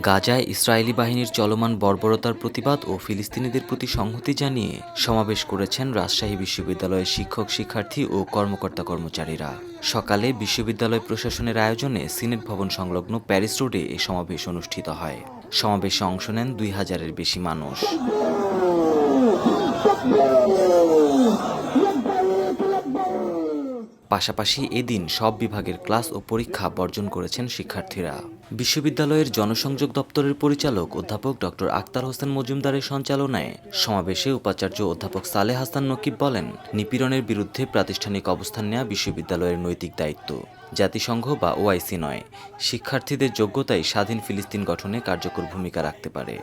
গাজায় ইসরায়েলি বাহিনীর চলমান বর্বরতার প্রতিবাদ ও ফিলিস্তিনিদের প্রতি সংহতি জানিয়ে সমাবেশ করেছেন রাজশাহী বিশ্ববিদ্যালয়ের শিক্ষক, শিক্ষার্থী ও কর্মকর্তা কর্মচারীরা। সকালে বিশ্ববিদ্যালয় প্রশাসনের আয়োজনে সিনেট ভবন সংলগ্ন প্যারিস রোডে এ সমাবেশ অনুষ্ঠিত হয়। সমাবেশে অংশ নেন দুই হাজারের বেশি মানুষ। পাশাপাশি এদিন সব বিভাগের ক্লাস ও পরীক্ষা বর্জন করেছেন শিক্ষার্থীরা। বিশ্ববিদ্যালয়ের জনসংযোগ দপ্তরের পরিচালক অধ্যাপক ডক্টর আক্তার হোসেন মজুমদারের সঞ্চালনায় সমাবেশে উপাচার্য অধ্যাপক সালেহ হাসান নকিব বলেন, নিপীড়নের বিরুদ্ধে প্রাতিষ্ঠানিক অবস্থান নেওয়া বিশ্ববিদ্যালয়ের নৈতিক দায়িত্ব। জাতিসংঘ বা ওআইসি নয়, শিক্ষার্থীদের যোগ্যতাই স্বাধীন ফিলিস্তিন গঠনে কার্যকর ভূমিকা রাখতে পারে।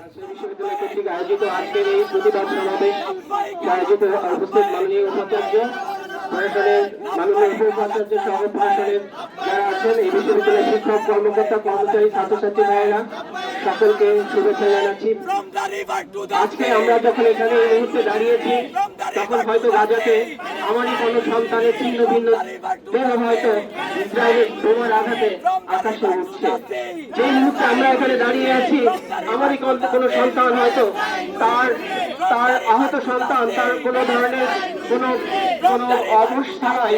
আয়োজিত আজকের এই প্রতিবাদ সমাবেশ, আয়োজিত উপস্থিত মাননীয় উপাচার্য প্রশাসনের আছেন, এই বিশ্ববিদ্যালয়ের শিক্ষক, কর্মকর্তা, কর্মচারী, ছাত্রছাত্রী ভাইয়েরা, সকলকে শুভেচ্ছা জানাচ্ছি। আজকে আমরা যখন এখানে এই মুহূর্তে দাঁড়িয়েছি, তখন হয়তো গাজাতে আমারই কোনো সন্তানের ছিন্ন ভিন্ন হয়তো ইসরায়েলের বোমার আঘাতে আকাশে উঠছে যেই মুহূর্তে আমরা এখানে দাঁড়িয়ে আছি, আমারই কোনো সন্তান হয়তো তার তার আহত সন্তান, তার কোনো ধরনের কোনো কোনো অবস্থায়